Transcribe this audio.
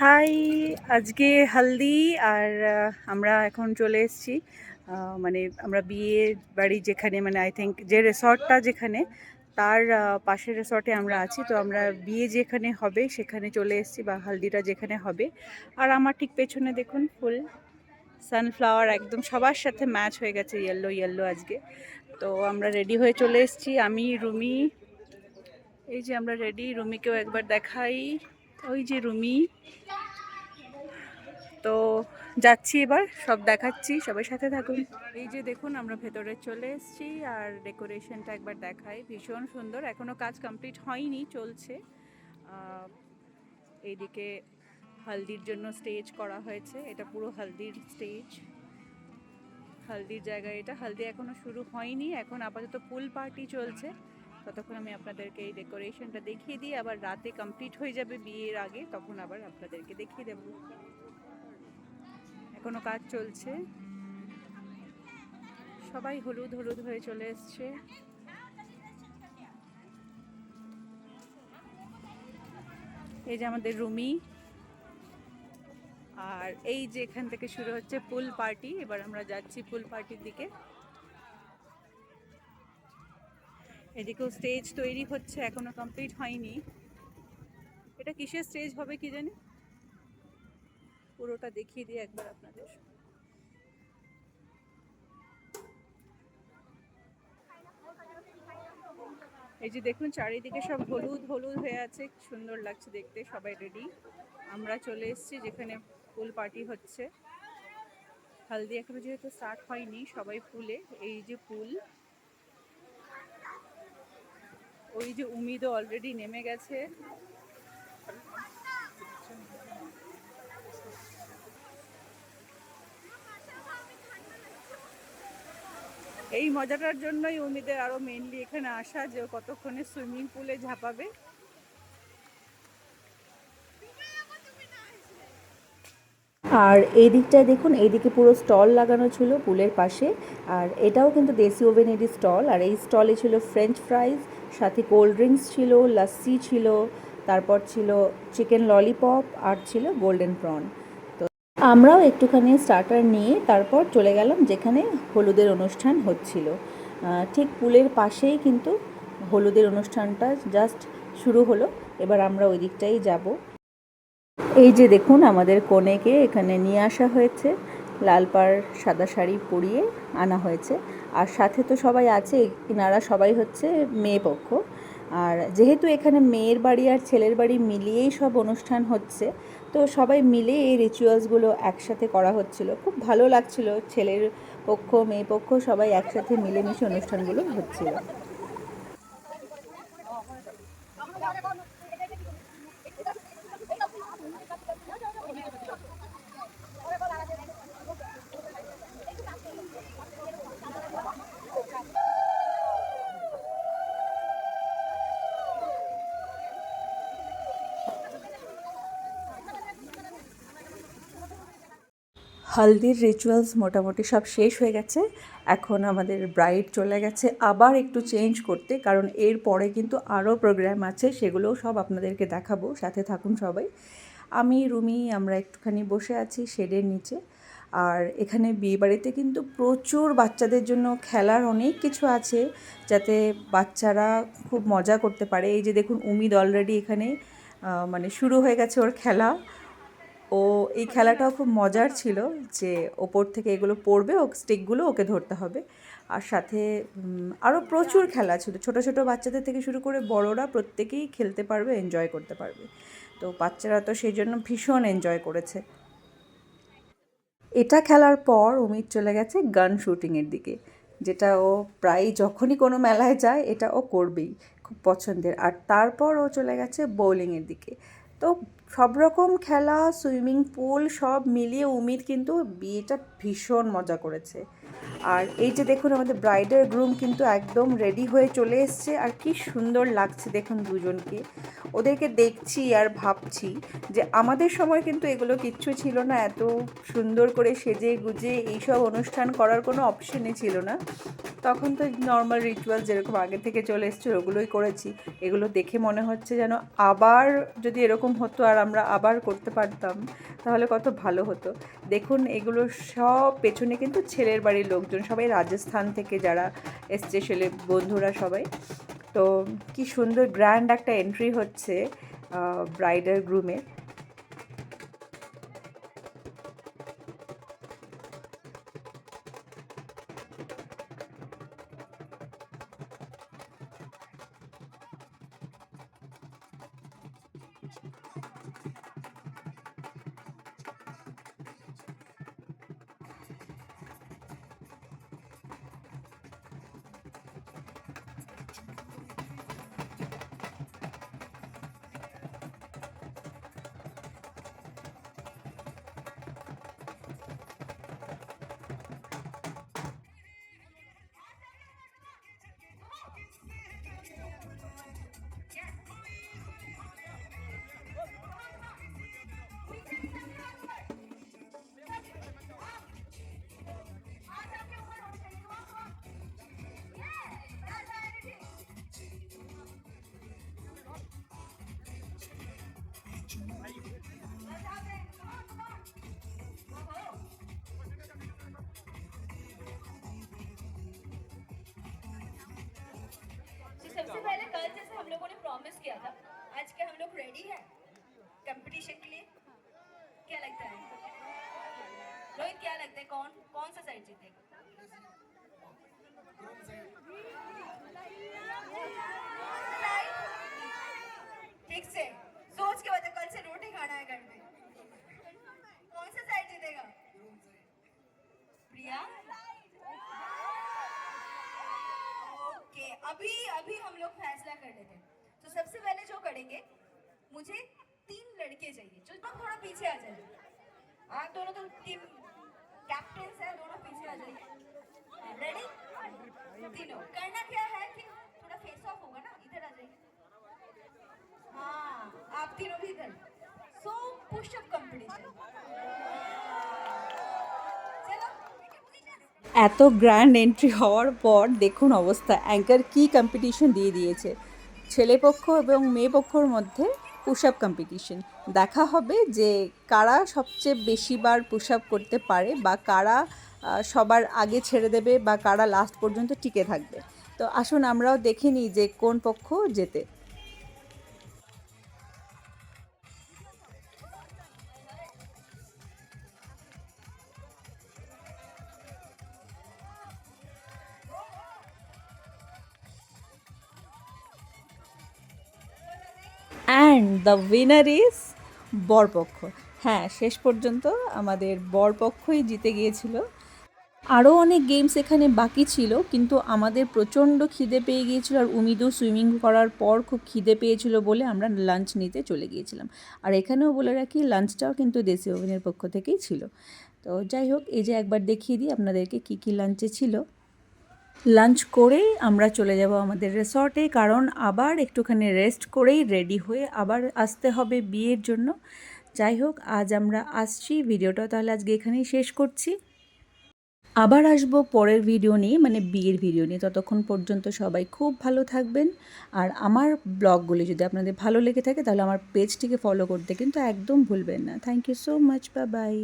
High, আজকে হালদি আর আমরা এখন চলে এসেছি মানে আমরা বিয়ে বাড়ি যেখানে মানে আই থিঙ্ক যে রেসর্টটা যেখানে, তার পাশের রিসর্টে আমরা আছি। তো আমরা বিয়ে যেখানে হবে, সেখানে চলে এসেছি বা হালদিটা যেখানে হবে। আর আমার ঠিক পেছনে দেখুন ফুল সানফ্লাওয়ার একদম সবার সাথে ম্যাচ হয়ে গেছে ইয়েলো ইয়েলো আজকে। তো আমরা রেডি হয়ে চলে এসেছি, আমি, রুমি। এই যে আমরা রেডি রুমিকেও একবার দেখাই। ওই যে রুমি। তো যাচ্ছি এবার, সব দেখাচ্ছি সবার সাথে থাকুন। এই যে দেখুন, আমরা ভেতরে চলে এসেছি, আর ডেকোরেশনটা একবার দেখাই। ভীষণ সুন্দর, এখনও কাজ কমপ্লিট হয়নি, চলছে। এইদিকে হালদির জন্য স্টেজ করা হয়েছে, এটা পুরো হালদির স্টেজ। হালদির জায়গায় এটা, হালদি এখনও শুরু হয়নি, এখন আপাতত পুল পার্টি চলছে। ততক্ষণ আমি আপনাদেরকে এই ডেকোরেশনটা দেখিয়ে দিই। আবার রাতে কমপ্লিট হয়ে যাবে বিয়ের আগে, তখন আবার আপনাদেরকে দেখিয়ে দেবো। এখনও কাজ চলছে। সবাই হলুদ হলুদ হয়ে চলে এসছে। এই যে আমাদের রুমি। আর এই যে এখান থেকে শুরু হচ্ছে পুল পার্টি এবার আমরা যাচ্ছি পুল পার্টির দিকে। এদিকেও স্টেজ তৈরি হচ্ছে, এখনও কমপ্লিট হয়নি। এটা কিসের স্টেজ হবে কি জানি? পুরোটা দেখিয়ে দিই একবার আপনাদের। এই যে দেখুন, চারিদিকে সব হলুদ হলুদ হয়ে আছে সুন্দর লাগছে দেখতে, সবাই রেডি আমরা চলে এসেছি যেখানে ফুল পার্টি হচ্ছে। হালদি এখনও যেহেতু স্টার্ট হয়নি, সবাই ফুলে এই যে ফুল ওই যে উমিদও অলরেডি নেমে গেছে। এই মজাটার জন্যই উমিদের আরও মেনলি এখানে আসা, যে কতক্ষণে সুইমিং পুলে ঝাঁপাবে। আর এই দিকটায় দেখুন, এইদিকে পুরো স্টল লাগানো ছিল পুলের পাশে। আর এটাও কিন্তু দেশি ওভেনেরই স্টল, আর এই স্টলে ছিল ফ্রেঞ্চ ফ্রাইজ সাথে কোল্ড ড্রিঙ্কস ছিল, লাস্সি ছিল, তারপর ছিল চিকেন ললিপপ আর ছিল গোল্ডেন প্রন। তো আমরাও একটুখানি স্টার্টার নিয়ে তারপর চলে গেলাম যেখানে হলুদের অনুষ্ঠান হচ্ছিল। ঠিক পুলের পাশেই কিন্তু হলুদের অনুষ্ঠানটা জাস্ট শুরু হলো, এবার আমরা ওই দিকটাই যাব। এই যে দেখুন আমাদের কনেকে এখানে নিয়ে আসা হয়েছে, লাল পাড় সাদা শাড়ি পরিয়ে আনা হয়েছে। আর সাথে তো সবাই আছে এনারা সবাই হচ্ছে মেয়ে পক্ষ। আর যেহেতু এখানে মেয়ের বাড়ি আর ছেলের বাড়ি মিলিয়েই সব অনুষ্ঠান হচ্ছে, তো সবাই মিলে এই রিচুয়ালসগুলো একসাথে করা হচ্ছিল। খুব ভালো লাগছিল, ছেলের পক্ষ, মেয়ে পক্ষ সবাই একসাথে মিলেমিশে অনুষ্ঠানগুলো হচ্ছিল। হালদির রিচুয়ালস মোটামুটি সব শেষ হয়ে গেছে। এখন আমাদের ব্রাইড চলে গেছে। আবার একটু চেঞ্জ করতে, কারণ এর পরে কিন্তু আরও প্রোগ্রাম আছে, সেগুলোও সব আপনাদেরকে দেখাবো। সাথে থাকুন সবাই। আমি, রুমি, আমরা একটুখানি বসে আছি শেডের নিচে। আর এখানে বিয়েবাড়িতে কিন্তু প্রচুর বাচ্চাদের জন্য খেলার অনেক কিছু আছে, যাতে বাচ্চারা খুব মজা করতে পারে। এই যে দেখুন, উমিদ অলরেডি এখানে মানে শুরু হয়ে গেছে ওর খেলা। ও এই খেলাটাও খুব মজার ছিল যে ওপর থেকে এগুলো পড়বে, ও স্টিকগুলো ওকে ধরতে হবে। আর সাথে আরও প্রচুর খেলা ছিল। ছোট ছোট বাচ্চাদের থেকে শুরু করে বড়রা প্রত্যেকেই খেলতে পারবে এনজয় করতে পারবে। তো বাচ্চারা তো সেই জন্য ভীষণ এনজয় করেছে। এটা খেলার পর অমিত চলে গেছে গান শুটিংয়ের দিকে, যেটা ও প্রায় যখনই কোনো মেলায় যায়, এটা ও করবেই, খুব পছন্দের। আর তারপর ও চলে গেছে বোলিংয়ের দিকে। তো সব রকম খেলা, সুইমিং পুল সব মিলিয়ে উমিদ কিন্তু বিয়েটা ভীষণ মজা করেছে। আর এই যে দেখুন আমাদের ব্রাইডাল গ্রুম কিন্তু একদম রেডি হয়ে চলে এসছে। আর কি সুন্দর লাগছে দেখুন দুজনকে। ওদেরকে দেখছি আর ভাবছি যে আমাদের সময় কিন্তু এগুলো কিচ্ছু ছিল না। এত সুন্দর করে সেজে গুজে এইসব অনুষ্ঠান করার কোনো অপশনই ছিল না। তখন তো নর্মাল রিচুয়াল যেরকম আগে থেকে চলে এসছে, ওগুলোই করেছি। এগুলো দেখে মনে হচ্ছে যেন আবার যদি এরকম হতো আর আমরা আবার করতে পারতাম, তাহলে কত ভালো হতো। দেখুন, এগুলো সব পেছনে কিন্তু ছেলের বাড়ির লোকজন, সবাই রাজস্থান থেকে যারা এসছে, ছেলে বন্ধুরা সবাই। তো কি সুন্দর গ্র্যান্ড একটা এন্ট্রি হচ্ছে ব্রাইডাল গ্রুমের रेडी हैं? कंपटीशन के लिए? क्या लगता है? रोहित, क्या लगता है? कौन कौन सा साइड जीतेगा ठीक से। सोच के बता, कल से रोटी खाना है घर में। कौन सा साइड जीतेगा? प्रिया? ओके अभी अभी हम लोग फैसला कर लेते हैं। तो सबसे पहले जो करेंगे मुझे तीन लड़के चाहिए जो तुम थोड़ा पीछे आ जाइए आप दोनों तो टीम कैप्टन है दोनों पीछे आ जाइए रेडी तीनों करना क्या है कि थोड़ा फेस ऑफ होगा ना इधर आ जाइए हाँ आप तीनों भी इधर सो पुशअप कंपटीशन चलो এত গ্র্যান্ড এন্ট্রি হওয়ার পর দেখুন অবস্থা অ্যাঙ্কার কি কম্পিটিশন দিয়ে দিয়েছে ছেলেপক্ষ এবং মেয়ে পক্ষর মধ্যে পুশ আপ কম্পিটিশন দেখা হবে যে কারা সবচেয়ে বেশিবার পুশ আপ করতে পারে বা কারা সবার আগে ছেড়ে দেবে বা কারা লাস্ট পর্যন্ত টিকে থাকবে। তো আসুন আমরাও দেখে নিই যে কোন পক্ষ জেতে। অ্যান্ড দ্য উইনার ইজ বরপক্ষ। হ্যাঁ শেষ পর্যন্ত আমাদের বরপক্ষই জিতে গিয়েছিল। আরও অনেক গেমস এখানে বাকি ছিল, কিন্তু আমাদের প্রচণ্ড খিদে পেয়ে গিয়েছিল আর উমিদু সুইমিং করার পর খুব খিদে পেয়েছিল বলে আমরা লাঞ্চ নিতে চলে গিয়েছিলাম। আর এখানেও বলে রাখি লাঞ্চটাও কিন্তু দেশি ওভেনের পক্ষ থেকেই ছিল। তো যাই হোক, এই যে একবার দেখিয়ে দিই আপনাদেরকে কী কী লাঞ্চে ছিল। লাঞ্চ করেই আমরা চলে যাব আমাদের রিসর্টে, কারণ আবার একটুখানি রেস্ট করেই রেডি হয়ে আবার আসতে হবে বিয়ের জন্য। যাই হোক, আজ আমরা আসছি, ভিডিওটা তাহলে আজকে এখানেই শেষ করছি। আবার আসব পরের ভিডিও নিয়ে মানে বিয়ের ভিডিও নিয়ে। ততক্ষণ পর্যন্ত সবাই খুব ভালো থাকবেন। আর আমার ব্লগগুলি যদি আপনাদের ভালো লেগে থাকে, তাহলে আমার পেজটিকে ফলো করতে কিন্তু একদম ভুলবেন না। থ্যাংক ইউ সো মাচ বা বাই